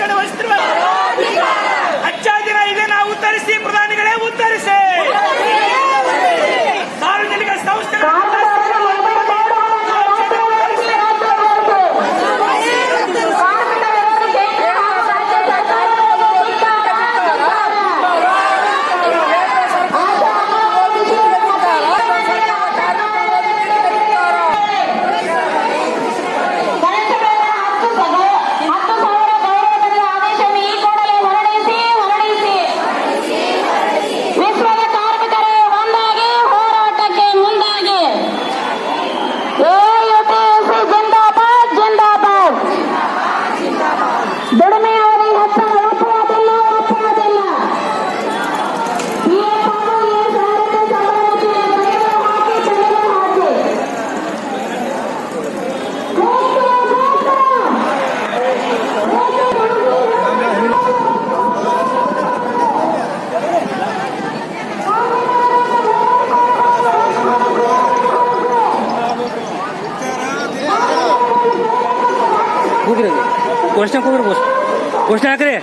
ಸಂಸ್ಥೆಗಳನ್ನು ಖಾಸಗೀಕರಣ ವಹಿಸುತ್ತಿರುವ ಅಚ್ಚಾ ಕ್ವಶನ್ ಹಾಕ್ರಿ.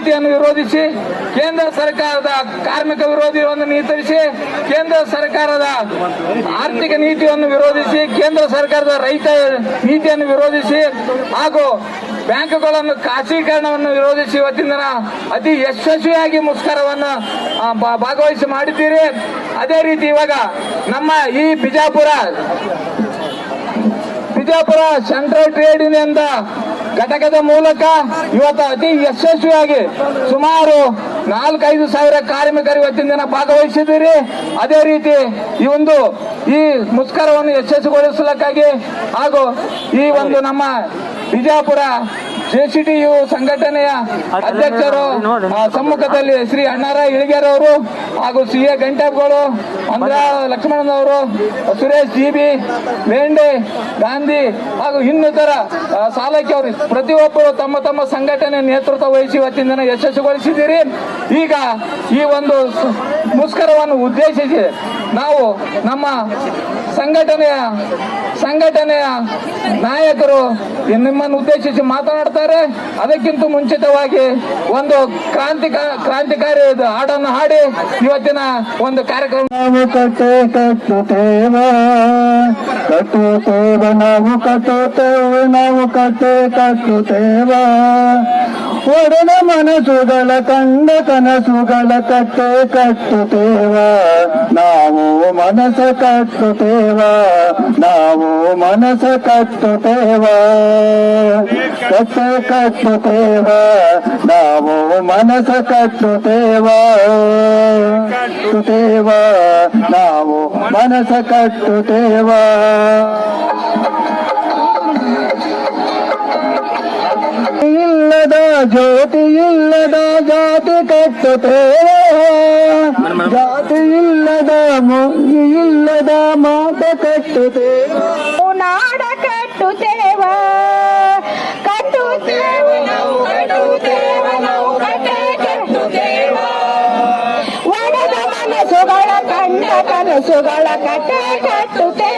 ನೀತಿಯನ್ನು ವಿರೋಧಿಸಿ ಕೇಂದ್ರ ಸರ್ಕಾರದ ಕಾರ್ಮಿಕ ವಿರೋಧಿಯನ್ನು ನಿಯಂತ್ರಿಸಿ ಕೇಂದ್ರ ಸರ್ಕಾರದ ಆರ್ಥಿಕ ನೀತಿಯನ್ನು ವಿರೋಧಿಸಿ, ಕೇಂದ್ರ ಸರ್ಕಾರದ ರೈತ ನೀತಿಯನ್ನು ವಿರೋಧಿಸಿ ಹಾಗೂ ಬ್ಯಾಂಕ್ಗಳನ್ನು ಖಾಸಗೀಕರಣವನ್ನು ವಿರೋಧಿಸಿ ಇವತ್ತಿನ ಅತಿ ಯಶಸ್ವಿಯಾಗಿ ಭಾ- ಭಾಗವಹಿಸಿ ಮಾಡಿದ್ದೀರಿ. ಅದೇ ರೀತಿ ಇವಾಗ ನಮ್ಮ ಈ Bijapur Bijapur central trade union ಘಟಕದ ಮೂಲಕ ಇವತ್ತು ಅತಿ ಯಶಸ್ವಿಯಾಗಿ ಸುಮಾರು ನಾಲ್ಕೈದು ಸಾವಿರ ಕಾರ್ಮಿಕರು ಇವತ್ತಿನ ದಿನ ಭಾಗವಹಿಸಿದ್ದೀರಿ. ಅದೇ ರೀತಿ ಈ ಒಂದು ಈ ಮುಷ್ಕರವನ್ನು ಯಶಸ್ವಿಗೊಳಿಸಲಿಕ್ಕಾಗಿ ಹಾಗೂ ಈ ಒಂದು ನಮ್ಮ ಬಿಜಾಪುರ ಜೆಸಿಟಿಯು ಸಂಘಟನೆಯ ಅಧ್ಯಕ್ಷರು ಆ, ಸಮ್ಮುಖದಲ್ಲಿ ಶ್ರೀ ಅಣ್ಣಾರ ಇಳಿಗೇರ್ ಅವರು ಹಾಗೂ ಸಿ ಎ ಗಂಟೆಗಳು ಅಂದ್ರ ಲಕ್ಷ್ಮಣನವರು ಸುರೇಶ್ ಜಿ ಬಿ ವೇಂಡೆ ಗಾಂಧಿ ಹಾಗೂ ಇನ್ನಿತರ ಸಾಲಕ್ಕೆ ಅವರು ಪ್ರತಿಯೊಬ್ಬರು ತಮ್ಮ ತಮ್ಮ ಸಂಘಟನೆ ನೇತೃತ್ವ ವಹಿಸಿ ಇವತ್ತಿನ ದಿನ ಯಶಸ್ವಿಗೊಳಿಸಿದ್ದೀರಿ. ಈಗ ಈ ಒಂದು ಮುಸ್ಕರವನ್ನು ಮುಷ್ಕರವನ್ನು ಉದ್ದೇಶಿಸಿ ನಾವು ನಮ್ಮ ಸಂಘಟನೆಯ ಸಂಘಟನೆಯ ನಾಯಕರು ನಿಮ್ಮನ್ನು ಉದ್ದೇಶಿಸಿ ಮಾತನಾಡ್ತಾರೆ ಅದಕ್ಕಿಂತ ಮುಂಚಿತವಾಗಿ ಒಂದು ಕ್ರಾಂತಿಕ, ಕ್ರಾಂತಿಕಾರಿ ಹಾಡನ್ನು ಹಾಡಿ ಇವತ್ತಿನ ಒಂದು ಕಾರ್ಯಕ್ರಮ. ನಾವು ಕಟ್ಟೆ ಕಟ್ಟುತ್ತೇವ ಕಟ್ಟುತ್ತೇವ ನಾವು ಕಟ್ಟುತ್ತೇವೆ ನಾವು ಕಟ್ಟೆ ಕಟ್ಟುತ್ತೇವ ಒಡನ ಮನಸುಗಳ ಕಂಡ ಕನಸುಗಳ ಕಟ್ಟೆ ಕಟ್ಟುತ್ತೇವ ನಾವು ಮನಸ ಕಟ್ಟುತ್ತೇವ ನಾವು ಮನಸ ಕಟ್ಟುತ್ತೇವ ಕಟ್ಟೆ ಕಟ್ಟುತ್ತೇವ ನಾವು ಮನಸ ಕಟ್ಟುತ್ತೇವ ಕಟ್ಟುತ್ತೇವ ನಾವು ಮನಸ ಕಟ್ಟುತ್ತೇವ ಇಲ್ಲದ ಜ್ಯೋತಿ ಇಲ್ಲದ ಜಾತಿ ಕಟ್ಟುತ್ತೇವ ಜಾತಿ ಇಲ್ಲದ ಮೊ- ಇಲ್ಲದ ಮಾತ ಕಟ್ಟುತ್ತೇವ ನಾಡ ಕಟ್ಟುತ್ತೇವ ಕಟ್ಟುತ್ತೇವ ಕನಸುಗಳ ಕಟ್ಟೆ ಕಟ್ಟುತ್ತೇವ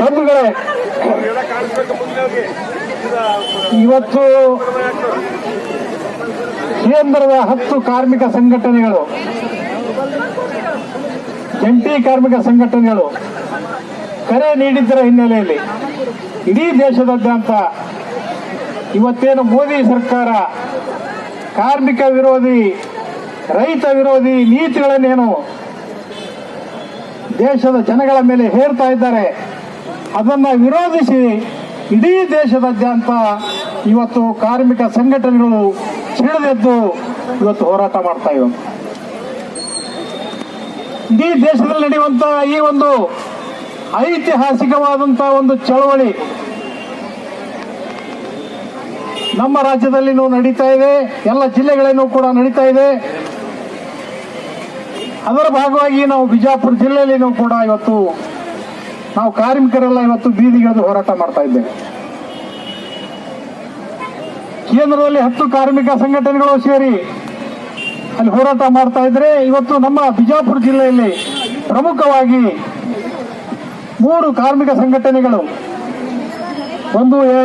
ಬಂಧುಗಳೇ, ಇವತ್ತು ಕೇಂದ್ರದ ಹತ್ತು ಕಾರ್ಮಿಕ ಸಂಘಟನೆಗಳು, ಜಂಟಿ ಕಾರ್ಮಿಕ ಸಂಘಟನೆಗಳು ಕರೆ ನೀಡಿದ್ದರ ಹಿನ್ನೆಲೆಯಲ್ಲಿ ಇಡೀ ದೇಶದಾದ್ಯಂತ ಇವತ್ತೇನು ಮೋದಿ ಸರ್ಕಾರ ಕಾರ್ಮಿಕ ವಿರೋಧಿ, ರೈತ ವಿರೋಧಿ ನೀತಿಗಳನ್ನೇನು ದೇಶದ ಜನಗಳ ಮೇಲೆ ಹೇರ್ತಾ ಇದ್ದಾರೆ, ಅದನ್ನು ವಿರೋಧಿಸಿ ಇಡೀ ದೇಶದಾದ್ಯಂತ ಇವತ್ತು ಕಾರ್ಮಿಕ ಸಂಘಟನೆಗಳು ಸಿಡಿದೆದ್ದು ಇವತ್ತು ಹೋರಾಟ ಮಾಡ್ತಾ ಇವೆ. ಇಡೀ ದೇಶದಲ್ಲಿ ನಡೆಯುವಂತಹ ಈ ಒಂದು ಐತಿಹಾಸಿಕವಾದಂತಹ ಒಂದು ಚಳವಳಿ ನಮ್ಮ ರಾಜ್ಯದಲ್ಲಿ ನಡೀತಾ ಇದೆ, ಎಲ್ಲ ಜಿಲ್ಲೆಗಳಲ್ಲೂ ಕೂಡ ನಡೀತಾ ಇದೆ. ಅದರ ಭಾಗವಾಗಿ ನಾವು ಬಿಜಾಪುರ ಜಿಲ್ಲೆಯಲ್ಲಿನೂ ಕೂಡ ಇವತ್ತು ನಾವು ಕಾರ್ಮಿಕರೆಲ್ಲ ಇವತ್ತು ಬೀದಿಗಿಳಿದು ಹೋರಾಟ ಮಾಡ್ತಾ ಇದ್ದೇವೆ. ಕೇಂದ್ರದಲ್ಲಿ ಹತ್ತು ಕಾರ್ಮಿಕ ಸಂಘಟನೆಗಳು ಸೇರಿ ಅಲ್ಲಿ ಹೋರಾಟ ಮಾಡ್ತಾ ಇದ್ರೆ ಇವತ್ತು ನಮ್ಮ ಬಿಜಾಪುರ ಜಿಲ್ಲೆಯಲ್ಲಿ ಪ್ರಮುಖವಾಗಿ ಮೂರು ಕಾರ್ಮಿಕ ಸಂಘಟನೆಗಳು, ಒಂದು ಎ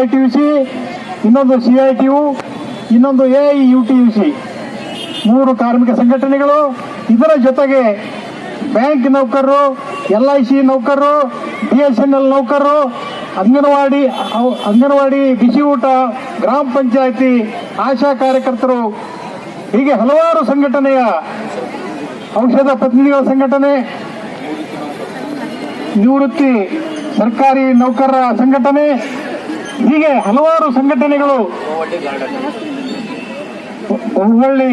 ಇನ್ನೊಂದು ಸಿ ಐ ಟಿ ಯು, ಇನ್ನೊಂದು A I, U T U C. ಮೂರು ಕಾರ್ಮಿಕ ಸಂಘಟನೆಗಳು. ಇದರ ಜೊತೆಗೆ ಬ್ಯಾಂಕ್ ನೌಕರರು, ಎಲ್ ಐ ಸಿ ನೌಕರರು, ಬಿ ಎಸ್ ಎನ್ ಎಲ್ ನೌಕರರು, ಅಂಗನವಾಡಿ ಅಂಗನವಾಡಿ ಬಿಸಿ ಊಟ, ಗ್ರಾಮ ಪಂಚಾಯಿತಿ, ಆಶಾ ಕಾರ್ಯಕರ್ತರು, ಹೀಗೆ ಹಲವಾರು ಸಂಘಟನೆಯ ಔಷಧ ಪ್ರತಿನಿಧಿಗಳ ಸಂಘಟನೆ, ನಿವೃತ್ತಿ ಸರ್ಕಾರಿ ನೌಕರರ ಸಂಘಟನೆ ಹೀಗೆ ಹಲವಾರು ಸಂಘಟನೆಗಳು ಬಹುವಳ್ಳಿ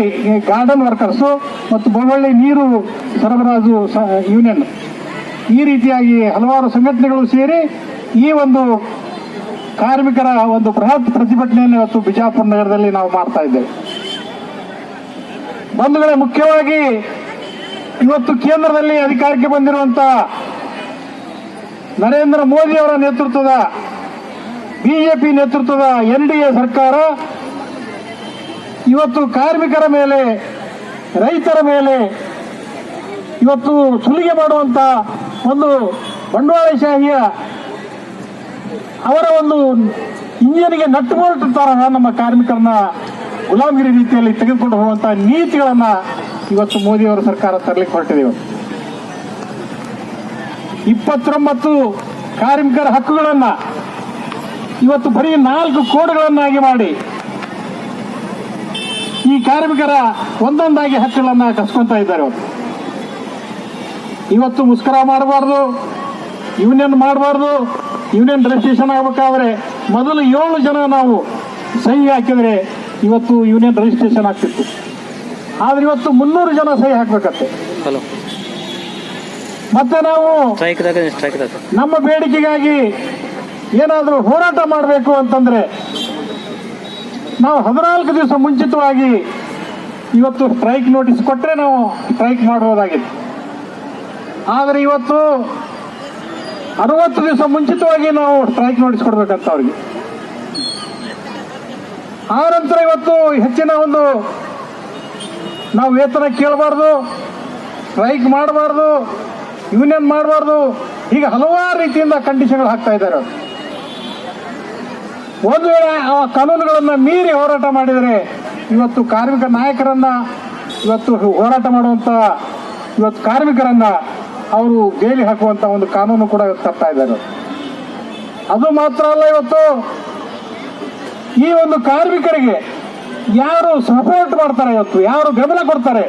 ಗಾರ್ಡನ್ ವರ್ಕರ್ಸು ಮತ್ತು ಬಹುವಳ್ಳಿ ನೀರು ಸರಬರಾಜು ಯೂನಿಯನ್ ಈ ರೀತಿಯಾಗಿ ಹಲವಾರು ಸಂಘಟನೆಗಳು ಸೇರಿ ಈ ಒಂದು ಕಾರ್ಮಿಕರ ಒಂದು ಬೃಹತ್ ಪ್ರತಿಭಟನೆಯನ್ನು ಇವತ್ತು ಬಿಜಾಪುರ ನಗರದಲ್ಲಿ ನಾವು ಮಾಡ್ತಾ ಇದ್ದೇವೆ. ಬಂಧುಗಳೇ, ಮುಖ್ಯವಾಗಿ ಇವತ್ತು ಕೇಂದ್ರದಲ್ಲಿ ಅಧಿಕಾರಕ್ಕೆ ಬಂದಿರುವಂತ ನರೇಂದ್ರ ಮೋದಿ ಅವರ ನೇತೃತ್ವದ ಬಿಜೆಪಿ ನೇತೃತ್ವದ ಎನ್ ಸರ್ಕಾರ ಇವತ್ತು ಕಾರ್ಮಿಕರ ಮೇಲೆ, ರೈತರ ಮೇಲೆ ಇವತ್ತು ಸುಲಿಗೆ ಮಾಡುವಂತ ಒಂದು ಬಂಡವಾಳಶಾಹಿಯ ಅವರ ಒಂದು ಇಂಜಿನಿಗೆ ನಟ್ಟು ತರ ನಮ್ಮ ಕಾರ್ಮಿಕರನ್ನ ಗುಲಾಮಗಿರಿ ರೀತಿಯಲ್ಲಿ ತೆಗೆದುಕೊಂಡು ಹೋಗುವಂತ ನೀತಿಗಳನ್ನ ಇವತ್ತು ಮೋದಿಯವರ ಸರ್ಕಾರ ತರಲಿಕ್ಕೆ ಹೊರಟಿದೆ ಇವತ್ತು ಇಪ್ಪತ್ತೊಂಬತ್ತು ಕಾರ್ಮಿಕರ ಹಕ್ಕುಗಳನ್ನ ಇವತ್ತು ಬರೀ ನಾಲ್ಕು ಕೋಡ್ಗಳನ್ನಾಗಿ ಮಾಡಿ ಈ ಕಾರ್ಮಿಕರ ಒಂದೊಂದಾಗಿ ಹಕ್ಕುಗಳನ್ನ ಕಸ್ಕೊಂತ ಇದ್ದಾರೆ ಇವತ್ತು ಮುಸ್ಕರ ಮಾಡಬಾರ್ದು ಯೂನಿಯನ್ ಮಾಡಬಾರ್ದು ಯೂನಿಯನ್ ರಿಜಿಸ್ಟ್ರೇಷನ್ ಆಗ್ಬೇಕಾದ್ರೆ ಮೊದಲು ಏಳು ಜನ ನಾವು ಸಹಿ ಹಾಕಿದ್ರೆ ಇವತ್ತು ಯೂನಿಯನ್ ರಿಜಿಸ್ಟ್ರೇಷನ್ ಆಗ್ತಿತ್ತು. ಆದ್ರೆ ಇವತ್ತು ಮುನ್ನೂರು ಜನ ಸಹಿ ಹಾಕ್ಬೇಕತ್ತೆ ಮತ್ತೆ ನಾವು ನಮ್ಮ ಬೇಡಿಕೆಗಾಗಿ ಏನಾದರೂ ಹೋರಾಟ ಮಾಡಬೇಕು ಅಂತಂದರೆ ನಾವು ಹದಿನಾಲ್ಕು ದಿವಸ ಮುಂಚಿತವಾಗಿ ಇವತ್ತು ಸ್ಟ್ರೈಕ್ ನೋಟಿಸ್ ಕೊಟ್ಟರೆ ನಾವು ಸ್ಟ್ರೈಕ್ ಮಾಡಬಹುದಾಗಿತ್ತು ಆದರೆ ಇವತ್ತು ಅರವತ್ತು ದಿವಸ ಮುಂಚಿತವಾಗಿ ನಾವು ಸ್ಟ್ರೈಕ್ ನೋಟಿಸ್ ಕೊಡಬೇಕಂತ ಅವ್ರಿಗೆ ಆ ನಂತರ ಇವತ್ತು ಹೆಚ್ಚಿನ ಒಂದು ನಾವು ವೇತನ ಕೇಳಬಾರ್ದು, ಸ್ಟ್ರೈಕ್ ಮಾಡಬಾರ್ದು, ಯೂನಿಯನ್ ಮಾಡಬಾರ್ದು ಈಗ ಹಲವಾರು ರೀತಿಯಿಂದ ಕಂಡೀಷನ್ಗಳು ಹಾಕ್ತಾ ಇದ್ದಾರೆ ಅವ್ರು. ಒಂದು ವೇಳೆ ಆ ಕಾನೂನುಗಳನ್ನು ಮೀರಿ ಹೋರಾಟ ಮಾಡಿದರೆ ಇವತ್ತು ಕಾರ್ಮಿಕ ನಾಯಕರನ್ನ, ಇವತ್ತು ಹೋರಾಟ ಮಾಡುವಂತ, ಇವತ್ತು ಕಾರ್ಮಿಕರನ್ನ ಅವರು ಜೈಲಿ ಹಾಕುವಂತ ಒಂದು ಕಾನೂನು ಕೂಡ ತರ್ತಾ ಇದ್ದಾರೆ ಅದು ಮಾತ್ರ ಅಲ್ಲ ಇವತ್ತು, ಈ ಒಂದು ಕಾರ್ಮಿಕರಿಗೆ ಯಾರು ಸಪೋರ್ಟ್ ಮಾಡ್ತಾರೆ ಇವತ್ತು, ಯಾರು ಬೆಂಬಲ ಕೊಡ್ತಾರೆ,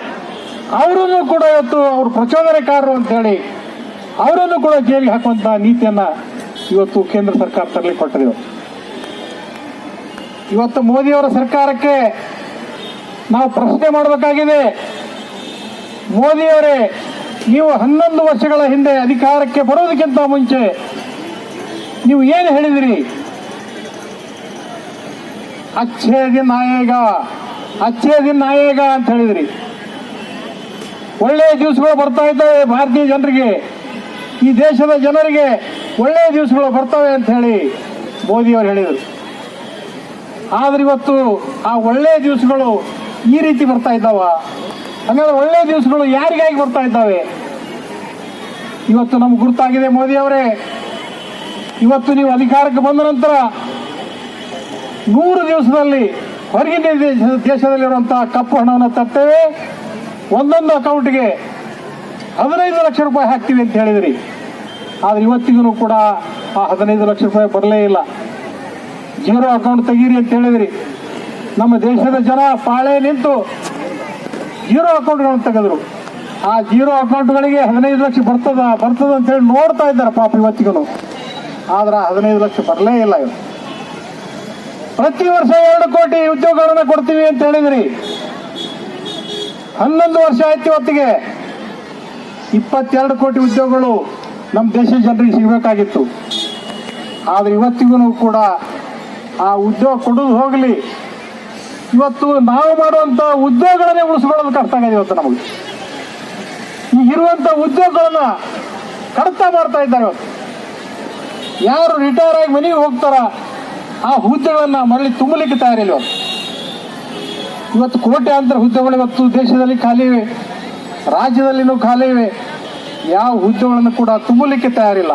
ಅವರನ್ನು ಕೂಡ ಇವತ್ತು ಅವರು ಪ್ರಚೋದನೆಕಾರರು ಅಂತ ಹೇಳಿ ಅವರನ್ನು ಕೂಡ ಜೈಲಿಗೆ ಹಾಕುವಂತ ನೀತಿಯನ್ನ ಇವತ್ತು ಕೇಂದ್ರ ಸರ್ಕಾರ ತರಲಿ ಕೊಟ್ಟಿದೆ ಇವತ್ತು. ಇವತ್ತು ಮೋದಿಯವರ ಸರ್ಕಾರಕ್ಕೆ ನಾವು ಪ್ರಶ್ನೆ ಮಾಡಬೇಕಾಗಿದೆ. ಮೋದಿಯವರೇ, ನೀವು ಹನ್ನೊಂದು ವರ್ಷಗಳ ಹಿಂದೆ ಅಧಿಕಾರಕ್ಕೆ ಬರೋದಕ್ಕಿಂತ ಮುಂಚೆ ನೀವು ಏನು ಹೇಳಿದಿರಿ? ಅಚ್ಚೇ ದಿನ ಆಯೇಗ ಅಚ್ಚೇ ದಿನ ಆಯೇಗ ಅಂತ ಹೇಳಿದ್ರಿ. ಒಳ್ಳೆಯ ದಿವಸಗಳು ಬರ್ತಾ ಇದ್ದಾವೆ ಭಾರತೀಯ ಜನರಿಗೆ. ಈ ದೇಶದ ಜನರಿಗೆ ಒಳ್ಳೆಯ ದಿವಸಗಳು ಬರ್ತವೆ ಅಂತ ಹೇಳಿ ಮೋದಿಯವರು ಹೇಳಿದರು. ಆದ್ರೆ ಇವತ್ತು ಆ ಒಳ್ಳೆಯ ದಿವಸಗಳು ಈ ರೀತಿ ಬರ್ತಾ ಇದ್ದಾವ? ಹಾಗಾದ್ರೆ ಒಳ್ಳೆಯ ದಿವಸಗಳು ಯಾರಿಗಾಗಿ ಬರ್ತಾ ಇದ್ದಾವೆ? ಇವತ್ತು ನಮ್ಗೆ ಗುರುತಾಗಿದೆ ಮೋದಿ ಅವರೇ. ಇವತ್ತು ನೀವು ಅಧಿಕಾರಕ್ಕೆ ಬಂದ ನಂತರ ನೂರು ದಿವಸದಲ್ಲಿ ಹೊರಗಿನ ದೇಶ- ದೇಶದಲ್ಲಿರುವಂತಹ ಕಪ್ಪು ಹಣವನ್ನು ತರ್ತೇವೆ. ಒಂದೊಂದು ಅಕೌಂಟ್ಗೆ ಹದಿನೈದು ಲಕ್ಷ ರೂಪಾಯಿ ಹಾಕ್ತೀವಿ ಅಂತ ಹೇಳಿದ್ರಿ. ಆದ್ರೆ ಇವತ್ತಿಗೂ ಕೂಡ ಆ ಹದಿನೈದು ಲಕ್ಷ ರೂಪಾಯಿ ಬರಲೇ ಇಲ್ಲ. ಜೀರೋ ಅಕೌಂಟ್ ತೆಗೀರಿ ಅಂತ ಹೇಳಿದ್ರಿ. ನಮ್ಮ ದೇಶದ ಜನ ಪಾಳೆ ನಿಂತು ಜೀರೋ ಅಕೌಂಟ್ಗಳನ್ನು ತೆಗೆದ್ರು. ಆ ಜೀರೋ ಅಕೌಂಟ್ಗಳಿಗೆ ಹದಿನೈದು ಲಕ್ಷ ಬರ್ತದ ಬರ್ತದ ಅಂತ ಹೇಳಿ ನೋಡ್ತಾ ಇದ್ದಾರೆ ಪಾಪ ಇವತ್ತಿಗೂ ಆದ್ರೆ ಹದಿನೈದು ಲಕ್ಷ ಬರಲೇ ಇಲ್ಲ ಇವರು. ಪ್ರತಿ ವರ್ಷ ಎರಡು ಕೋಟಿ ಉದ್ಯೋಗಗಳನ್ನ ಕೊಡ್ತೀವಿ ಅಂತ ಹೇಳಿದ್ರಿ. ಹನ್ನೊಂದು ವರ್ಷ ಆಯ್ತು ಇವತ್ತಿಗೆ. ಇಪ್ಪತ್ತೆರಡು ಕೋಟಿ ಉದ್ಯೋಗಗಳು ನಮ್ಮ ದೇಶದ ಜನರಿಗೆ ಸಿಗಬೇಕಾಗಿತ್ತು. ಆದ್ರೆ ಇವತ್ತಿಗೂ ಕೂಡ ಆ ಉದ್ಯೋಗ ಕೊಡೋದು ಹೋಗಲಿ. ಇವತ್ತು ನಾವು ಮಾಡುವಂತ ಉದ್ಯೋಗಗಳನ್ನೇ ಉಳಿಸ್ಕೊಳ್ಳೋದು ಕಷ್ಟ ಆಗಿದೆ ಇವತ್ತು ನಮಗೆ. ಇರುವಂತ ಉದ್ಯೋಗಗಳನ್ನ ಕಡಿತ ಮಾಡ್ತಾ ಇದ್ದಾರೆ ಇವತ್ತು. ಯಾರು ರಿಟೈರ್ ಆಗಿ ಮನೆಗೆ ಹೋಗ್ತಾರ, ಆ ಹುದ್ದೆಗಳನ್ನ ಮರಳಿ ತುಂಬಲಿಕ್ಕೆ ತಯಾರಿಲ್ಲ ಇವತ್ತು. ಇವತ್ತು ಕೋಟ್ಯಾಂತರ ಹುದ್ದೆಗಳು ಇವತ್ತು ದೇಶದಲ್ಲಿ ಖಾಲಿ ಇವೆ, ರಾಜ್ಯದಲ್ಲಿನೂ ಖಾಲಿ ಇವೆ. ಯಾವ ಹುದ್ದೆಗಳನ್ನು ಕೂಡ ತುಂಬಲಿಕ್ಕೆ ತಯಾರಿಲ್ಲ.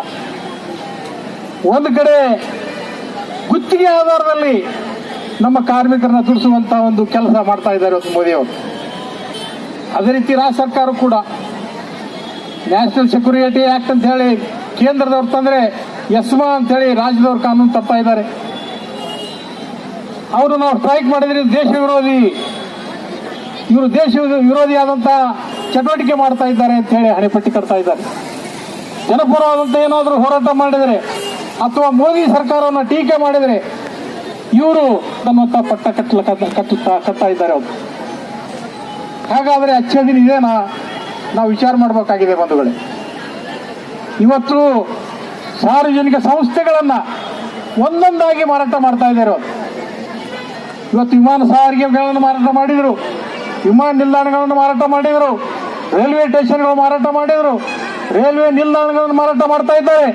ಒಂದು ಕಡೆ ಗುತ್ತಿಗೆ ಆಧಾರದಲ್ಲಿ ನಮ್ಮ ಕಾರ್ಮಿಕರನ್ನ ದುಡಿಸುವಂತ ಒಂದು ಕೆಲಸ ಮಾಡ್ತಾ ಇದ್ದಾರೆ ಇವತ್ತು ಮೋದಿಯವರು ಅದೇ ರೀತಿ ರಾಜ್ಯ ಸರ್ಕಾರ ಕೂಡ ನ್ಯಾಷನಲ್ ಸೆಕ್ಯೂರಿಟಿ ಆಕ್ಟ್ ಅಂತ ಹೇಳಿ ಕೇಂದ್ರದವ್ರು ತಂದ್ರೆ ಎಸ್ಮಾ ಅಂತ ಹೇಳಿ ರಾಜ್ಯದವ್ರು ಕಾನೂನು ತರ್ತಾ ಇದ್ದಾರೆ. ಅವರು ನಾವು ಸ್ಟ್ರೈಕ್ ಮಾಡಿದ್ರೆ ದೇಶ ವಿರೋಧಿ. ಇವರು ದೇಶ ವಿರೋಧಿ ಆದಂತ ಚಟುವಟಿಕೆ ಮಾಡ್ತಾ ಇದ್ದಾರೆ ಅಂತ ಹೇಳಿ ಹಣೆಪಟ್ಟಿ ಕಟ್ತಾ ಇದ್ದಾರೆ. ಜನಪರವಾದಂತ ಏನಾದರೂ ಹೋರಾಟ ಮಾಡಿದರೆ ಅಥವಾ ಮೋದಿ ಸರ್ಕಾರವನ್ನು ಟೀಕೆ ಮಾಡಿದರೆ ಇವರು ನಮ್ಮ ಪಟ್ಟ ಕಟ್ಟಲ ಕಟ್ಟುತ್ತಾ ಕಟ್ತಾ ಇದ್ದಾರೆ ಅವರು. ಹಾಗಾದ್ರೆ ಅಚ್ಚ ದಿನ ಇದೇನಾ? ನಾವು ವಿಚಾರ ಮಾಡಬೇಕಾಗಿದೆ ಬಂಧುಗಳೇ. ಇವತ್ತು ಸಾರ್ವಜನಿಕ ಸಂಸ್ಥೆಗಳನ್ನ ಒಂದೊಂದಾಗಿ ಮಾರಾಟ ಮಾಡ್ತಾ ಇದ್ದಾರೆ ಇವತ್ತು ವಿಮಾನ ಸಾರಿಗೆಗಳನ್ನು ಮಾರಾಟ ಮಾಡಿದರು, ವಿಮಾನ ನಿಲ್ದಾಣಗಳನ್ನು ಮಾರಾಟ ಮಾಡಿದರು, ರೈಲ್ವೆ ಸ್ಟೇಷನ್ಗಳು ಮಾರಾಟ ಮಾಡಿದರು, ರೈಲ್ವೆ ನಿಲ್ದಾಣಗಳನ್ನು ಮಾರಾಟ ಮಾಡ್ತಾ ಇದ್ದಾರೆ.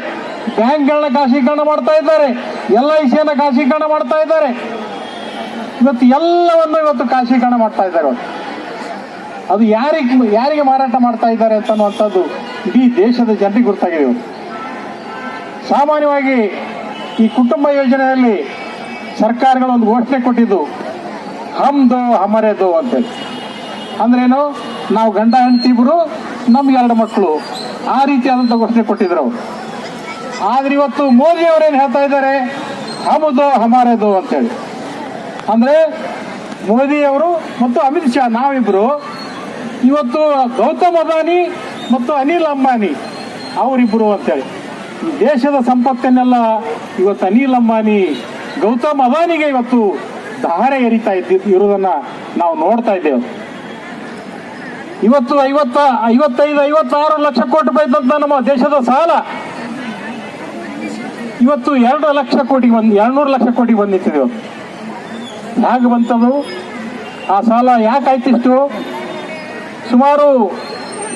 ಬ್ಯಾಂಕ್ಗಳನ್ನ ಖಾಸಗೀಕರಣ ಮಾಡ್ತಾ ಇದ್ದಾರೆ. ಎಲ್ ಐ ಸಿಯನ್ನು ಖಾಸಗೀಕರಣ ಮಾಡ್ತಾ ಇದ್ದಾರೆ. ಇವತ್ತು ಎಲ್ಲವನ್ನು ಇವತ್ತು ಖಾಸಗೀಕರಣ ಮಾಡ್ತಾ ಇದ್ದಾರೆ ಅದು ಯಾರಿಗೆ ಯಾರಿಗೆ ಮಾರಾಟ ಮಾಡ್ತಾ ಇದ್ದಾರೆ ಅಂತನ್ನುವಂಥದ್ದು ಇಡೀ ದೇಶದ ಜನರಿಗೆ ಗೊತ್ತಾಗಿದೆ ಇವತ್ತು ಸಾಮಾನ್ಯವಾಗಿ ಈ ಕುಟುಂಬ ಯೋಜನೆಯಲ್ಲಿ ಸರ್ಕಾರಗಳು ಒಂದು ಘೋಷಣೆ ಕೊಟ್ಟಿದ್ದು ಹಮ್ದು ಹಮರೆದು ಅಂತೇಳಿ. ಅಂದ್ರೇನು, ನಾವು ಗಂಡ ಹೆಂಡತಿ ಇಬ್ಬರು ನಮ್ಗೆ ಎರಡು ಮಕ್ಕಳು ಆ ರೀತಿಯಾದಂಥ ಘೋಷಣೆ ಕೊಟ್ಟಿದ್ರು ಅವರು. ಆದ್ರೆ ಇವತ್ತು ಮೋದಿ ಅವರೇನು ಹೇಳ್ತಾ ಇದ್ದಾರೆ? ಹಮದು ಹಮಾರದೋ ಅಂತೇಳಿ. ಅಂದ್ರೆ ಮೋದಿ ಅವರು ಮತ್ತು ಅಮಿತ್ ಶಾ ನಾವಿಬ್ರು ಇವತ್ತು ಗೌತಮ್ ಅದಾನಿ ಮತ್ತು ಅನಿಲ್ ಅಂಬಾನಿ ಅವರಿಬ್ಬರು ಅಂತೇಳಿ. ದೇಶದ ಸಂಪತ್ತನ್ನೆಲ್ಲ ಇವತ್ತು ಅನಿಲ್ ಅಂಬಾನಿ, ಗೌತಮ್ ಅದಾನಿಗೆ ಇವತ್ತು ಧಾರೆ ಎರಿತಾ ಇದ್ದಿದ್ದು ಇರುವುದನ್ನ ನಾವು ನೋಡ್ತಾ ಇದ್ದೇವೆ. ಇವತ್ತು ಐವತ್ತ, ಐವತ್ತೈದು, ಐವತ್ತಾರು ಲಕ್ಷ ಕೋಟಿ ರೂಪಾಯಿ ನಮ್ಮ ದೇಶದ ಸಾಲ ಇವತ್ತು ಎರಡು ಲಕ್ಷ ಕೋಟಿ ಬಂದ್, ಎರಡ್ನೂರು ಲಕ್ಷ ಕೋಟಿ ಇವತ್ತು. ಹೇಗೆ ಬಂತದು ಆ ಸಾಲ ಯಾಕಾಯ್ತಿಷ್ಟು ಸುಮಾರು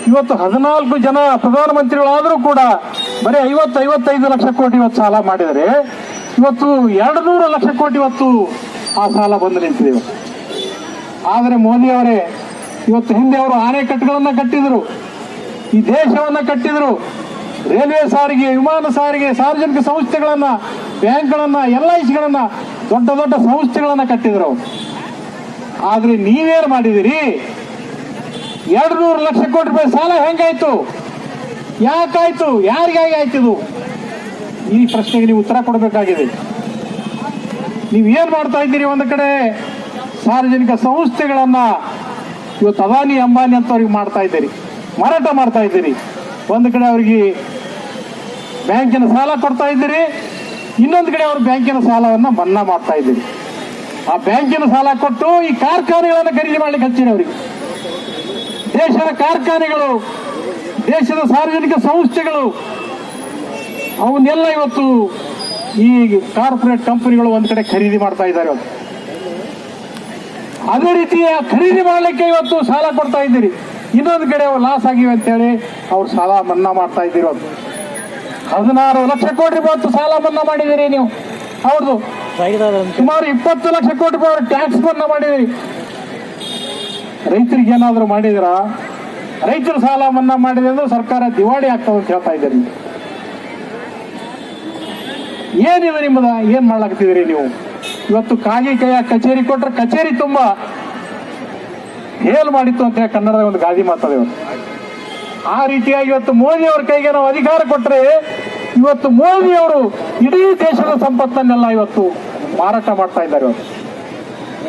ಇವತ್ತು ಹದಿನಾಲ್ಕು ಜನ ಪ್ರಧಾನಮಂತ್ರಿಗಳಾದರೂ ಕೂಡ ಬರೀ ಐವತ್ತು, ಐವತ್ತೈದು ಲಕ್ಷ ಕೋಟಿ ಇವತ್ತು ಸಾಲ ಮಾಡಿದರೆ, ಇವತ್ತು ಎರಡು ನೂರು ಲಕ್ಷ ಕೋಟಿ ಇವತ್ತು ಆ ಸಾಲ ಬಂದು ನಿಂತಿದೆ ಆದರೆ ಮೋದಿ ಅವರೇ, ಇವತ್ತು ಹಿಂದೆ ಅವರು ಆನೆಕಟ್ಟುಗಳನ್ನು ಕಟ್ಟಿದರು, ಈ ದೇಶವನ್ನು ಕಟ್ಟಿದರು ರೈಲ್ವೆ ಸಾರಿಗೆ, ವಿಮಾನ ಸಾರಿಗೆ, ಸಾರ್ವಜನಿಕ ಸಂಸ್ಥೆಗಳನ್ನ, ಬ್ಯಾಂಕ್ಗಳನ್ನ, ಎಲ್ ಐ ಸಿಗಳನ್ನ ದೊಡ್ಡ ದೊಡ್ಡ ಸಂಸ್ಥೆಗಳನ್ನ ಕಟ್ಟಿದ್ರು ಅವರು. ಆದ್ರೆ ನೀವೇನು ಮಾಡಿದಿರಿ? ಎರಡು ನೂರು ಲಕ್ಷ ಕೋಟಿ ರೂಪಾಯಿ ಸಾಲ ಹೆಂಗಾಯ್ತು? ಯಾಕಾಯ್ತು? ಯಾರಿಗಾಗಿ ಆಯ್ತು ಇದು? ಈ ಪ್ರಶ್ನೆಗೆ ನೀವು ಉತ್ತರ ಕೊಡಬೇಕಾಗಿದೆ. ನೀವು ಏನ್ ಮಾಡ್ತಾ ಇದ್ದೀರಿ ಒಂದು ಕಡೆ? ಸಾರ್ವಜನಿಕ ಸಂಸ್ಥೆಗಳನ್ನ ಇವತ್ತು ಅದಾನಿ ಅಂಬಾನಿ ಅಂತವ್ರಿಗೆ ಮಾಡ್ತಾ ಇದ್ದೀರಿ. ಮಾರಾಟ ಮಾಡ್ತಾ ಇದ್ದೀರಿ. ಒಂದು ಕಡೆ ಅವರಿಗೆ ಬ್ಯಾಂಕಿನ ಸಾಲ ಕೊಡ್ತಾ ಇದ್ದೀರಿ, ಇನ್ನೊಂದು ಕಡೆ ಅವರು ಬ್ಯಾಂಕಿನ ಸಾಲವನ್ನು ಮನ್ನಾ ಮಾಡ್ತಾ ಇದ್ದೀರಿ. ಆ ಬ್ಯಾಂಕಿನ ಸಾಲ ಕೊಟ್ಟು ಈ ಕಾರ್ಖಾನೆಗಳನ್ನು ಖರೀದಿ ಮಾಡ್ಲಿಕ್ಕೆ ಹಚ್ಚಿರಿ ಅವರಿಗೆ. ದೇಶದ ಕಾರ್ಖಾನೆಗಳು, ದೇಶದ ಸಾರ್ವಜನಿಕ ಸಂಸ್ಥೆಗಳು, ಅವನ್ನೆಲ್ಲ ಇವತ್ತು ಈ ಕಾರ್ಪೊರೇಟ್ ಕಂಪನಿಗಳು ಒಂದು ಕಡೆ ಖರೀದಿ ಮಾಡ್ತಾ ಇದ್ದಾರೆ ಅದೇ ರೀತಿಯ ಖರೀದಿ ಮಾಡಲಿಕ್ಕೆ ಇವತ್ತು ಸಾಲ ಕೊಡ್ತಾ ಇದ್ದೀರಿ. ಇನ್ನೊಂದು ಕಡೆ ಅವ್ರು ಲಾಸ್ ಆಗಿವೆ ಅಂತೇಳಿ ಅವ್ರು ಸಾಲ ಮನ್ನಾ ಮಾಡ್ತಾ ಇದ್ದಿರೋದು ಹದಿನಾರು ಲಕ್ಷ ಕೋಟಿ ರೂಪಾಯಿ ಸಾಲ ಮನ್ನಾ ಮಾಡಿದಿರಿ ನೀವು. ಅವ್ರದ್ದು ಸುಮಾರು ಇಪ್ಪತ್ತು ಲಕ್ಷ ಕೋಟಿ ರೂಪಾಯಿ ಟ್ಯಾಕ್ಸ್ ಮನ್ನಾ ಮಾಡಿದಿರಿ ರೈತರಿಗೆ ಏನಾದರೂ ಮಾಡಿದಿರಾ ರೈತರು ಸಾಲ ಮನ್ನಾ ಮಾಡಿದೆ ಅಂದ್ರೆ ಸರ್ಕಾರ ದಿವಾಳಿ ಆಗ್ತದೆ ಅಂತ ಹೇಳ್ತಾ ಇದ್ದೀರಿ. ಏನಿದೆ ನಿಮ್ಮದ? ಏನ್ ಮಾಡ್ಲಾಕತ್ತಿದ್ದೀರಿ ನೀವು? ಇವತ್ತು ಕಾಗಿ ಕೈಯ ಕಚೇರಿ ಕೊಟ್ರೆ ಕಚೇರಿ ತುಂಬಾ. ಹೇಲ್ ಮಾಡಿತ್ತು ಅಂತ ಹೇಳಿ ಕನ್ನಡದ ಒಂದು ಗಾದಿ ಮಾತದೆ ಆ ರೀತಿಯಾಗಿ ಇವತ್ತು ಮೋದಿ ಅವ್ರ ಕೈಗೆ ನಾವು ಅಧಿಕಾರ ಕೊಟ್ರೆ ಇವತ್ತು ಮೋದಿ ಅವರು ಇಡೀ ದೇಶದ ಸಂಪತ್ತನ್ನೆಲ್ಲ ಇವತ್ತು ಮಾರಾಟ ಮಾಡ್ತಾ ಇದ್ದಾರೆ ಇವತ್ತು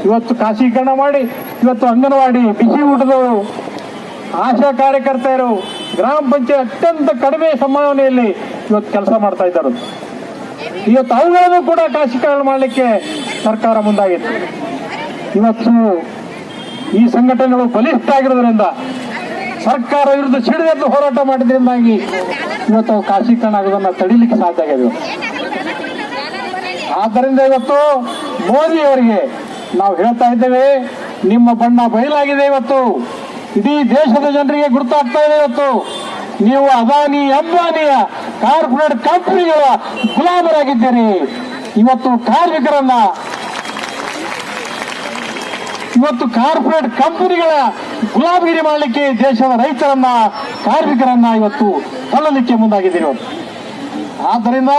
ಇವತ್ತು ಖಾಸಗೀಕರಣ ಮಾಡಿ, ಇವತ್ತು ಅಂಗನವಾಡಿ, ಬಿಸಿ ಊಟದವರು, ಆಶಾ ಕಾರ್ಯಕರ್ತೆಯರು, ಗ್ರಾಮ ಪಂಚಾಯತ್ ಅತ್ಯಂತ ಕಡಿಮೆ ಸಂಭಾವನೆಯಲ್ಲಿ ಇವತ್ತು ಕೆಲಸ ಮಾಡ್ತಾ ಇದ್ದಾರೆ ಇವತ್ತು ಅವುಗಳನ್ನು ಕೂಡ ಖಾಸಗೀಕರಣ ಮಾಡಲಿಕ್ಕೆ ಸರ್ಕಾರ ಮುಂದಾಗಿತ್ತು. ಇವತ್ತು ಈ ಸಂಘಟನೆಗಳು ಬಲಿಷ್ಠ ಆಗಿರೋದ್ರಿಂದ ಸರ್ಕಾರ ವಿರುದ್ಧ ಸಿಡಿದೆದ್ದು ಹೋರಾಟ ಮಾಡಿದ್ರಿಂದಾಗಿ ಇವತ್ತು ಅವು ಖಾಸಗೀಕರಣ ಆಗೋದನ್ನ ತಡಿಲಿಕ್ಕೆ ಸಾಧ್ಯ ಆಗಿದೆ. ಆದ್ದರಿಂದ ಇವತ್ತು ಮೋದಿ ಅವರಿಗೆ ನಾವು ಹೇಳ್ತಾ ಇದ್ದೇವೆ, ನಿಮ್ಮ ಬಣ್ಣ ಬಯಲಾಗಿದೆ ಇವತ್ತು. ಇಡೀ ದೇಶದ ಜನರಿಗೆ ಗುರುತಾಗ್ತಾ ಇದೆ ಇವತ್ತು. ನೀವು ಅದಾನಿ, ಅಂಬಾನಿಯ ಕಾರ್ಪೊರೇಟ್ ಕಂಪನಿಗಳ ಗುಲಾಮರಾಗಿದ್ದೀರಿ. ಇವತ್ತು ಕಾರ್ಮಿಕರನ್ನ ಇವತ್ತು ಕಾರ್ಪೊರೇಟ್ ಕಂಪನಿಗಳ ಗುಲಾಮಗಿರಿ ಮಾಡಲಿಕ್ಕೆ ದೇಶದ ರೈತರನ್ನ, ಕಾರ್ಮಿಕರನ್ನ ಇವತ್ತು ತಳ್ಳಲಿಕ್ಕೆ ಮುಂದಾಗಿದ್ದೀರಿ ಇವತ್ತು. ಆದ್ದರಿಂದ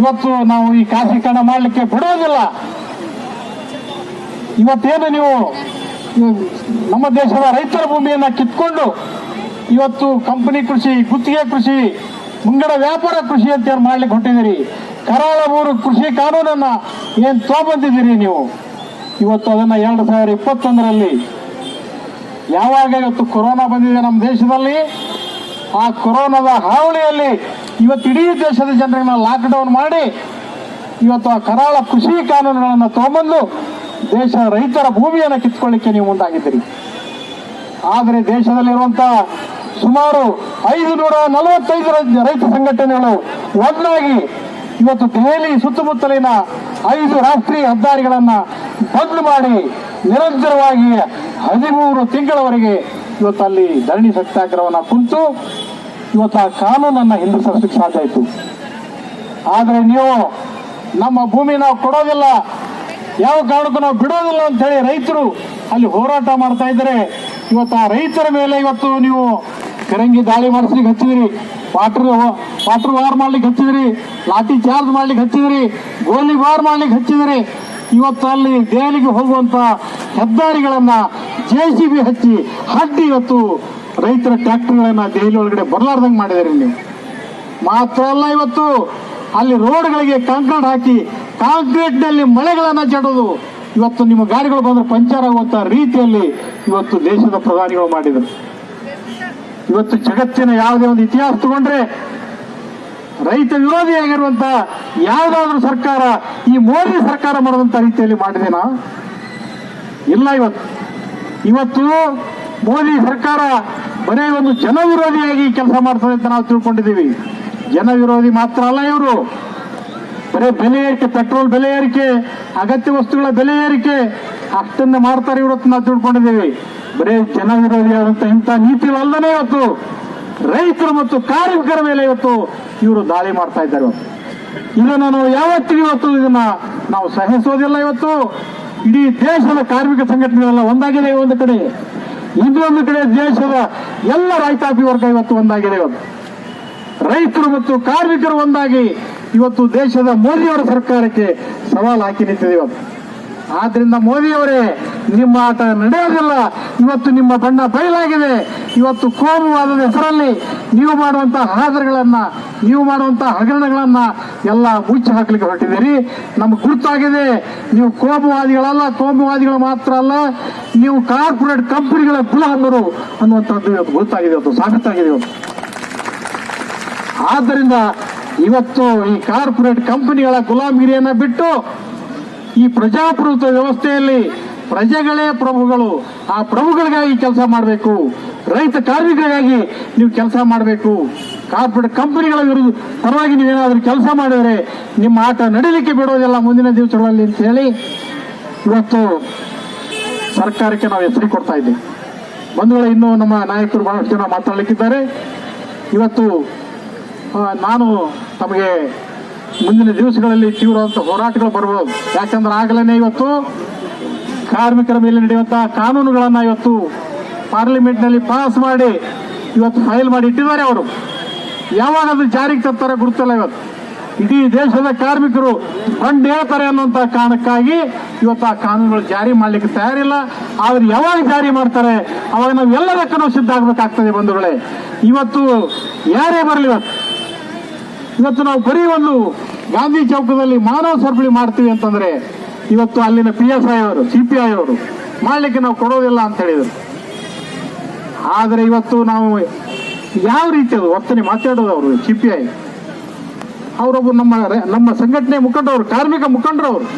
ಇವತ್ತು ನಾವು ಈ ಖಾಸಗೀಕರಣ ಮಾಡಲಿಕ್ಕೆ ಬಿಡೋದಿಲ್ಲ ಇವತ್ತೇನು ನೀವು ನಮ್ಮ ದೇಶದ ರೈತರ ಭೂಮಿಯನ್ನ ಕಿತ್ಕೊಂಡು ಇವತ್ತು ಕಂಪನಿ ಕೃಷಿ, ಗುತ್ತಿಗೆ ಕೃಷಿ, ಮುಂಗಡ ವ್ಯಾಪಾರ ಕೃಷಿ ಅಂತ ಮಾಡಲಿಕ್ಕೆ ಹೊಟ್ಟಿದ್ದೀರಿ ಕರಾಳ ಮೂರು ಕೃಷಿ ಕಾನೂನನ್ನ ಏನ್ ತಗೊಂಬಂದಿದ್ದೀರಿ ನೀವು? ಇವತ್ತು ಅದನ್ನು ಎರಡು ಸಾವಿರ ಇಪ್ಪತ್ತೊಂದರಲ್ಲಿ ಯಾವಾಗ ಇವತ್ತು ಕೊರೋನಾ ಬಂದಿದೆ ನಮ್ಮ ದೇಶದಲ್ಲಿ. ಆ ಕೊರೋನಾದ ಹಾವಳಿಯಲ್ಲಿ ಇವತ್ತು ಇಡೀ ದೇಶದ ಜನರನ್ನ ಲಾಕ್ಡೌನ್ ಮಾಡಿ ಇವತ್ತು ಆ ಕರಾಳ ಕೃಷಿ ಕಾನೂನುಗಳನ್ನು ತಗೊಂಬಂದು ದೇಶ ರೈತರ ಭೂಮಿಯನ್ನು ಕಿತ್ಕೊಳ್ಳಿಕ್ಕೆ ನೀವು ಮುಂದಾಗಿದ್ದೀರಿ. ಆದರೆ ದೇಶದಲ್ಲಿರುವಂತಹ ಸುಮಾರು ಐದು ನೂರ ನಲವತ್ತೈದು ರೈತ ಸಂಘಟನೆಗಳು ಒಂದಾಗಿ ಇವತ್ತು ದೆಹಲಿ ಸುತ್ತಮುತ್ತಲಿನ ಐದು ರಾಷ್ಟ್ರೀಯ ಹೆದ್ದಾರಿಗಳನ್ನ ಬಂದ್ ಮಾಡಿ ನಿರಂತರವಾಗಿ ಹದಿಮೂರು ತಿಂಗಳವರೆಗೆ ಇವತ್ತು ಅಲ್ಲಿ ಧರಣಿ ಸತ್ಯಾಗ್ರಹವನ್ನು ಕುಂತು ಇವತ್ತು ಆ ಕಾನೂನನ್ನ ಹಿಂದೆ ಸರಿಸಲಿಕ್ಕೆ ಸಾಧ್ಯ ಆಯಿತು. ಆದರೆ ನೀವು ನಮ್ಮ ಭೂಮಿ ನಾವು ಕೊಡೋದಿಲ್ಲ, ಯಾವ ಕಾರಣಕ್ಕೂ ನಾವು ಬಿಡೋದಿಲ್ಲ ಅಂತ ಹೇಳಿ ರೈತರು ಅಲ್ಲಿ ಹೋರಾಟ ಮಾಡ್ತಾ ಇವತ್ತು ಆ ರೈತರ ಮೇಲೆ ಇವತ್ತು ನೀವು ಫಿರಂಗಿ ದಾಳಿ ಮಾಡಿಸ್ಲಿಕ್ಕೆ ಹಚ್ಚಿದಿರಿ ವಾಟರ್ ವಾಟರ್ ವಾರ್ ಮಾಡ್ಲಿಕ್ಕೆ ಹಚ್ಚಿದಿರಿ ಲಾಠಿ ಚಾರ್ಜ್ ಮಾಡ್ಲಿಕ್ಕೆ ಹಚ್ಚಿದಿರಿ ಗೋಲಿ ವಾರ್ ಮಾಡ್ಲಿಕ್ಕೆ ಹಚ್ಚಿದಿರಿ ಇವತ್ತು ಅಲ್ಲಿ ದೆಹಲಿಗೆ ಹೋಗುವಂತ ಹೆದ್ದಾರಿಗಳನ್ನ ಜೆ ಸಿ ಬಿ ಹಚ್ಚಿ ಹಡ್ಡಿ ಇವತ್ತು ರೈತರ ಟ್ರ್ಯಾಕ್ಟರ್ಗಳನ್ನ ದೆಹಲಿ ಒಳಗಡೆ ಬರಲಾರ್ದಂಗೆ ಮಾಡಿದ್ದಾರೆ ನೀವು ಮಾತ್ರ ಅಲ್ಲ ಇವತ್ತು ಅಲ್ಲಿ ರೋಡ್ಗಳಿಗೆ ಕಾಂಕ್ರೀಟ್ ಹಾಕಿ ಕಾಂಕ್ರೀಟ್ನಲ್ಲಿ ಮಳೆಗಳನ್ನ ಜಡೋದು. ಇವತ್ತು ನಿಮ್ಮ ಗಾಡಿಗಳು ಬಂದ್ರೆ ಪಂಚರ್ ಆಗುವಂತ ರೀತಿಯಲ್ಲಿ ಇವತ್ತು ದೇಶದ ಪ್ರಧಾನಿಗಳು ಮಾಡಿದರು. ಇವತ್ತು ಜಗತ್ತಿನ ಯಾವುದೇ ಒಂದು ಇತಿಹಾಸ ತಗೊಂಡ್ರೆ ರೈತ ವಿರೋಧಿಯಾಗಿರುವಂತ ಯಾವುದಾದ್ರೂ ಸರ್ಕಾರ, ಈ ಮೋದಿ ಸರ್ಕಾರ ಮಾಡುವಂತ ರೀತಿಯಲ್ಲಿ ಮಾಡಿದೆನಾ? ಇಲ್ಲ ಇವತ್ತು. ಇವತ್ತು ಮೋದಿ ಸರ್ಕಾರ ಬರೀ ಒಂದು ಜನ ವಿರೋಧಿಯಾಗಿ ಕೆಲಸ ಮಾಡ್ತದೆ ಅಂತ ನಾವು ತಿಳ್ಕೊಂಡಿದ್ದೀವಿ. ಜನ ವಿರೋಧಿ ಮಾತ್ರ ಅಲ್ಲ ಇವರು. ಬರೀ ಬೆಲೆ ಏರಿಕೆ, ಪೆಟ್ರೋಲ್ ಬೆಲೆ ಏರಿಕೆ, ಅಗತ್ಯ ವಸ್ತುಗಳ ಬೆಲೆ ಏರಿಕೆ, ಅಷ್ಟನ್ನು ಮಾಡ್ತಾರೆ ಇವತ್ತು ನಾವು ತಿಳ್ಕೊಂಡಿದ್ದೀವಿ. ಬರೀ ಜನ ವಿರೋಧಿಯಾದಂತ ಇಂಥ ನೀತಿಗಳಲ್ಲದೇ ಇವತ್ತು ರೈತರು ಮತ್ತು ಕಾರ್ಮಿಕರ ಮೇಲೆ ಇವತ್ತು ಇವರು ದಾಳಿ ಮಾಡ್ತಾ ಇದ್ದಾರೆ ಇದನ್ನು ನಾವು ಯಾವತ್ತಿಗೂ ಇವತ್ತು ಇದನ್ನ ನಾವು ಸಹಿಸೋದಿಲ್ಲ ಇವತ್ತು. ಇಡೀ ದೇಶದ ಕಾರ್ಮಿಕ ಸಂಘಟನೆಗಳೆಲ್ಲ ಒಂದಾಗಿದೆ ಒಂದು ಕಡೆ. ಇನ್ನೊಂದು ಕಡೆ ದೇಶದ ಎಲ್ಲ ರೈತಾಪಿ ವರ್ಗ ಇವತ್ತು ಒಂದಾಗಿದೆ ಇವತ್ತು. ರೈತರು ಮತ್ತು ಕಾರ್ಮಿಕರು ಒಂದಾಗಿ ಇವತ್ತು ದೇಶದ ಮೋದಿಯವರ ಸರ್ಕಾರಕ್ಕೆ ಸವಾಲು ಹಾಕಿ ನಿಂತಿದೆ ಇವತ್ತು. ಆದ್ರಿಂದ ಮೋದಿಯವರೇ, ನಿಮ್ಮ ಆಟ ನಡೆಯೋದಿಲ್ಲ. ಇವತ್ತು ನಿಮ್ಮ ಬಣ್ಣ ಬಯಲಾಗಿದೆ ಇವತ್ತು ಕೋಮುವಾದದ ಹೆಸರಲ್ಲಿ ನೀವು ಮಾಡುವಂತಹ ಹಾದರಗಳನ್ನ ನೀವು ಮಾಡುವಂತಹ ಹಗರಣಗಳನ್ನ ಎಲ್ಲ ಮುಚ್ಚಿ ಹಾಕ್ಲಿಕ್ಕೆ ಹೊರಟಿದ್ದೀರಿ. ನಮ್ಗೆ ಗುರುತಾಗಿದೆ, ನೀವು ಕೋಮುವಾದಿಗಳಲ್ಲ, ಕೋಮುವಾದಿಗಳು ಮಾತ್ರ ಅಲ್ಲ, ನೀವು ಕಾರ್ಪೊರೇಟ್ ಕಂಪನಿಗಳ ಗುಲಾಮರು ಅನ್ನುವಂಥದ್ದು ಇವತ್ತು ಗೊತ್ತಾಗಿದೆ ಇವತ್ತು ಸಾಬೀತಾಗಿದೆ ಇವತ್ತು. ಆದ್ದರಿಂದ ಇವತ್ತು ಈ ಕಾರ್ಪೊರೇಟ್ ಕಂಪನಿಗಳ ಗುಲಾಮಗಿರಿಯನ್ನು ಬಿಟ್ಟು ಈ ಪ್ರಜಾಪ್ರಭುತ್ವ ವ್ಯವಸ್ಥೆಯಲ್ಲಿ ಪ್ರಜೆಗಳೇ ಪ್ರಭುಗಳು. ಆ ಪ್ರಭುಗಳಿಗಾಗಿ ಕೆಲಸ ಮಾಡಬೇಕು. ರೈತ ಕಾರ್ಮಿಕರಿಗಾಗಿ ನೀವು ಕೆಲಸ ಮಾಡಬೇಕು. ಕಾರ್ಪೊರೇಟ್ ಕಂಪನಿಗಳ ವಿರುದ್ಧ ಪರವಾಗಿ ನೀವೇನಾದರೂ ಕೆಲಸ ಮಾಡಿದರೆ ನಿಮ್ಮ ಆಟ ನಡೀಲಿಕ್ಕೆ ಬಿಡೋದಿಲ್ಲ ಮುಂದಿನ ದಿವಸಗಳಲ್ಲಿ ಅಂತ ಹೇಳಿ ಇವತ್ತು ಸರ್ಕಾರಕ್ಕೆ ನಾವು ಹೆಸರು ಕೊಡ್ತಾ ಇದ್ದೇವೆ. ಬಂಧುಗಳ, ಇನ್ನೂ ನಮ್ಮ ನಾಯಕರು ಬಹಳಷ್ಟು ಜನ ಮಾತಾಡಲಿಕ್ಕಿದ್ದಾರೆ. ಇವತ್ತು ನಾನು ತಮಗೆ ಮುಂದಿನ ದಿವಸಗಳಲ್ಲಿ ತೀವ್ರವಾದಂಥ ಹೋರಾಟಗಳು ಬರಬಹುದು. ಯಾಕಂದ್ರೆ ಆಗಲೇ ಇವತ್ತು ಕಾರ್ಮಿಕರ ಮೇಲೆ ನಡೆಯುವಂತಹ ಕಾನೂನುಗಳನ್ನ ಇವತ್ತು ಪಾರ್ಲಿಮೆಂಟ್ನಲ್ಲಿ ಪಾಸ್ ಮಾಡಿ ಇವತ್ತು ಫೈಲ್ ಮಾಡಿ ಇಟ್ಟಿದ್ದಾರೆ ಅವರು. ಯಾವಾಗ ಅದು ಜಾರಿಗೆ ತರ್ತಾರೆ ಗುರುತಲ್ಲ ಇವತ್ತು. ಇಡೀ ದೇಶದ ಕಾರ್ಮಿಕರು ಬಂಡ್ ಹೇಳ್ತಾರೆ ಅನ್ನುವಂತ ಕಾರಣಕ್ಕಾಗಿ ಇವತ್ತು ಆ ಕಾನೂನುಗಳು ಜಾರಿ ಮಾಡ್ಲಿಕ್ಕೆ ತಯಾರಿಲ್ಲ. ಆದ್ರೆ ಯಾವಾಗ ಜಾರಿ ಮಾಡ್ತಾರೆ? ಅವಾಗ ನಾವು ಎಲ್ಲದಕ್ಕೂ ಸಿದ್ಧ ಆಗ್ಬೇಕಾಗ್ತದೆ ಬಂಧುಗಳೇ. ಇವತ್ತು ಯಾರೇ ಬರಲಿ ಇವತ್ತು ಇವತ್ತು ನಾವು ಬರೀ ಒಂದು ಗಾಂಧಿ ಚೌಕದಲ್ಲಿ ಮಾನವ ಸರಪಳಿ ಮಾಡ್ತೀವಿ ಅಂತಂದ್ರೆ ಇವತ್ತು ಅಲ್ಲಿನ ಪಿ ಎಸ್ ಐ ಅವರು ಸಿ ಪಿ ಐ ಅವರು ಮಾಡಲಿಕ್ಕೆ ನಾವು ಕೊಡೋದಿಲ್ಲ ಅಂತ ಹೇಳಿದರು. ಆದರೆ ಇವತ್ತು ನಾವು ಯಾವ ರೀತಿ ಅದು ವರ್ತನೆ ಮಾತಾಡೋದು ಅವರು ಸಿ ಪಿ ಐ ಅವರೊಬ್ಬರು ನಮ್ಮ ನಮ್ಮ ಸಂಘಟನೆ ಮುಖಂಡರು ಕಾರ್ಮಿಕ ಮುಖಂಡರವರು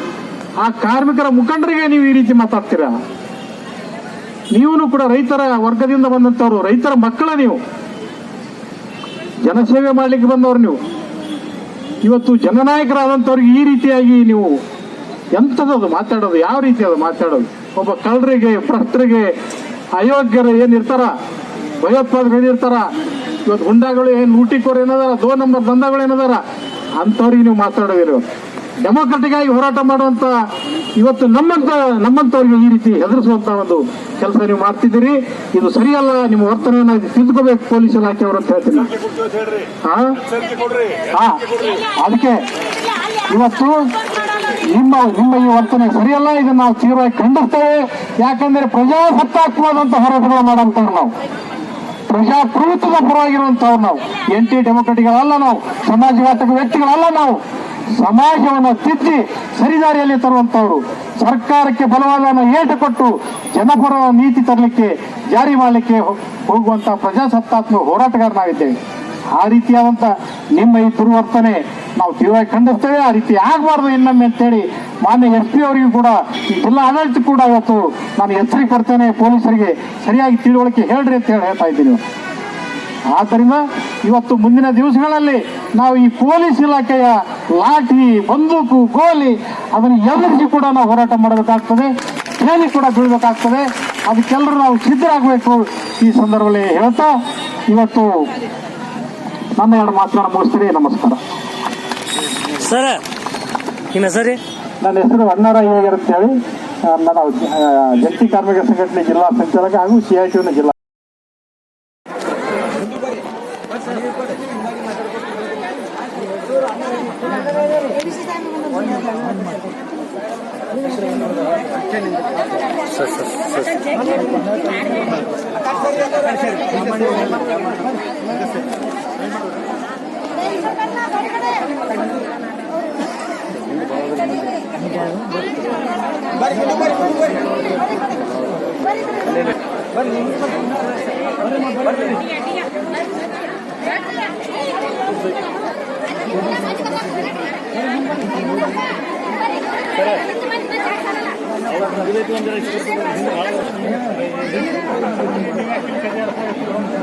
ಆ ಕಾರ್ಮಿಕರ ಮುಖಂಡರಿಗೆ ನೀವು ಈ ರೀತಿ ಮಾತಾಡ್ತೀರಾ? ನೀವು ಕೂಡ ರೈತರ ವರ್ಗದಿಂದ ಬಂದಂತವ್ರು ರೈತರ ಮಕ್ಕಳ ನೀವು. ಜನಸೇವೆ ಮಾಡ್ಲಿಕ್ಕೆ ಬಂದವರು ನೀವು. ಇವತ್ತು ಜನನಾಯಕರಾದಂಥವ್ರಿಗೆ ಈ ರೀತಿಯಾಗಿ ನೀವು ಎಂಥದ್ದು ಮಾತಾಡೋದು, ಯಾವ ರೀತಿ ಅದು ಮಾತಾಡೋದು. ಒಬ್ಬ ಕಳ್ಳರಿಗೆ ಭ್ರಷ್ಟರಿಗೆ ಅಯೋಗ್ಯರು ಏನಿರ್ತಾರ, ಭಯೋತ್ಪಾದಕರು ಏನಿರ್ತಾರ, ಇವತ್ತು ಗುಂಡಾಗಳು ಏನು ಊಟಿಕೋರು ಏನದಾರ, ದೋ ನಂಬರ್ ದಂಧಗಳು ಏನದಾರ, ಅಂಥವ್ರಿಗೆ ನೀವು ಮಾತಾಡೋದಿಲ್ಲ ಡೆಮೋಕ್ರೆಟಿಕ್ ಆಗಿ ಹೋರಾಟ ಮಾಡುವಂತ ಇವತ್ತು ನಮ್ಮಂತ, ನಮ್ಮಂತವ್ರಿಗೆ ಈ ರೀತಿ ಹೆದರಿಸುವಂತ ಒಂದು ಕೆಲಸ ನೀವು ಮಾಡ್ತಿದ್ದೀರಿ. ಇದು ಸರಿಯಲ್ಲ, ನಿಮ್ಮ ವರ್ತನೆಯನ್ನ ತಿದ್ಕೋಬೇಕು ಪೊಲೀಸ್ ಇಲಾಖೆಯವರು ಅಂತ ಹೇಳ್ತೀನಿ ಅದಕ್ಕೆ ಇವತ್ತು ನಿಮ್ಮ ನಿಮ್ಮ ಈ ವರ್ತನೆ ಸರಿಯಲ್ಲ, ಇದನ್ನ ನಾವು ತೀವ್ರವಾಗಿ ಖಂಡಿಸ್ತೇವೆ. ಯಾಕಂದ್ರೆ ಪ್ರಜಾಸತ್ತಾತ್ಮಕವಾದಂತಹ ಹೋರಾಟಗಳು ಮಾಡೋಂಥವ್ರು ನಾವು. ಪ್ರಜಾಪ್ರಭುತ್ವದ ಪರವಾಗಿರುವಂತವ್ರು ನಾವು. ಎನ್ ಟಿ ಡೆಮೊಕ್ರೆಟಿಕ್ಗಳಲ್ಲ ನಾವು. ಸಮಾಜಘಾತಕ ವ್ಯಕ್ತಿಗಳಲ್ಲ ನಾವು. ಸಮಾಜವನ್ನು ತಿದ್ದಿ ಸರಿದಾರಿಯಲ್ಲಿ ತರುವಂತವರು ಸರ್ಕಾರಕ್ಕೆ ಬಲವಾದ ಏಟು ಕೊಟ್ಟು ಜನಪರ ನೀತಿ ತರಲಿಕ್ಕೆ, ಜಾರಿ ಮಾಡಲಿಕ್ಕೆ ಹೋಗುವಂತ ಪ್ರಜಾಸತ್ತಾತ್ಮಕ ಹೋರಾಟಗಾರ ನಾವಿದ್ದೇವೆ ಆ ರೀತಿಯಾದಂತ ನಿಮ್ಮ ಈ ದುರ್ವರ್ತನೆ ನಾವು ತೀವ್ರವಾಗಿ ಖಂಡಿಸ್ತೇವೆ. ಆ ರೀತಿ ಆಗಬಾರ್ದು ಇನ್ನೊಮ್ಮೆ ಅಂತೇಳಿ ಮಾನ್ಯ ಎಸ್ ಪಿ ಅವರಿಗೂ ಕೂಡ ಜಿಲ್ಲಾ ಆಡಳಿತ ಕೂಡ ಇವತ್ತು ನಾನು ಎಚ್ಚರಿಕೆ ಕೊಡ್ತೇನೆ. ಪೊಲೀಸರಿಗೆ ಸರಿಯಾಗಿ ತಿಳುವಳಿಕೆ ಹೇಳ್ರಿ ಅಂತ ಹೇಳಿ ಹೇಳ್ತಾ ಇದ್ದೀನಿ. ಆದ್ದರಿಂದ ಇವತ್ತು ಮುಂದಿನ ದಿವಸಗಳಲ್ಲಿ ನಾವು ಈ ಪೊಲೀಸ್ ಇಲಾಖೆಯ ಲಾಠಿ ಬಂದೂಕು ಗೋಲಿ ಅದನ್ನು ಎದುರಿಸಿ ಕೂಡ ನಾವು ಹೋರಾಟ ಮಾಡಬೇಕಾಗ್ತದೆ ಕೇಳಿ ಕೂಡ ಬೀಳಬೇಕಾಗ್ತದೆ. ಅದಕ್ಕೆಲ್ಲರೂ ನಾವು ಸಿದ್ಧರಾಗಬೇಕು ಈ ಸಂದರ್ಭದಲ್ಲಿ ಹೇಳ್ತಾ ಇವತ್ತು ನನ್ನ ಎರಡು ಮಾತುಗಳನ್ನು ಮುಗಿಸ್ತೀನಿ. ನಮಸ್ಕಾರ. ಸರ್ ನಿಮ್ಮ ಹೆಸರು? ರೀ ನನ್ನ ಹೆಸರು ಅಣ್ಣರ ಹೇಗಿರುತ್ತೇಳಿ. ಅಂತ ಹೇಳಿ ಆ, ನಾನು ಆ, ಜಂಟಿ ಕಾರ್ಮಿಕ ಸಂಘಟನೆ ಜಿಲ್ಲಾ ಸಂಚಾಲಕ ಹಾಗೂ ಸಿಐಟಿನ ಜಿಲ್ಲಾ ಸರ್ ಹಿಂದೆ ಮಾಡಿ ಹಿಂದೆ ಮಾಡಿ ಹಿಂದೆ ಮಾಡಿ ಹಿಂದೆ ಮಾಡಿ ಹಿಂದೆ ಮಾಡಿ ಹಿಂದೆ ಮಾಡಿ ಹಿಂದೆ ಮಾಡಿ ಹಿಂದೆ ಮಾಡಿ ಹಿಂದೆ ಮಾಡಿ ಹಿಂದೆ ಮಾಡಿ ಹಿಂದೆ ಮಾಡಿ ಹಿಂದೆ ಮಾಡಿ ಹಿಂದೆ ಮಾಡಿ ಹಿಂದೆ ಮಾಡಿ ಹಿಂದೆ ಮಾಡಿ ಹಿಂದೆ ಮಾಡಿ ಹಿಂದೆ ಮಾಡಿ ಹಿಂದೆ ಮಾಡಿ ಹಿ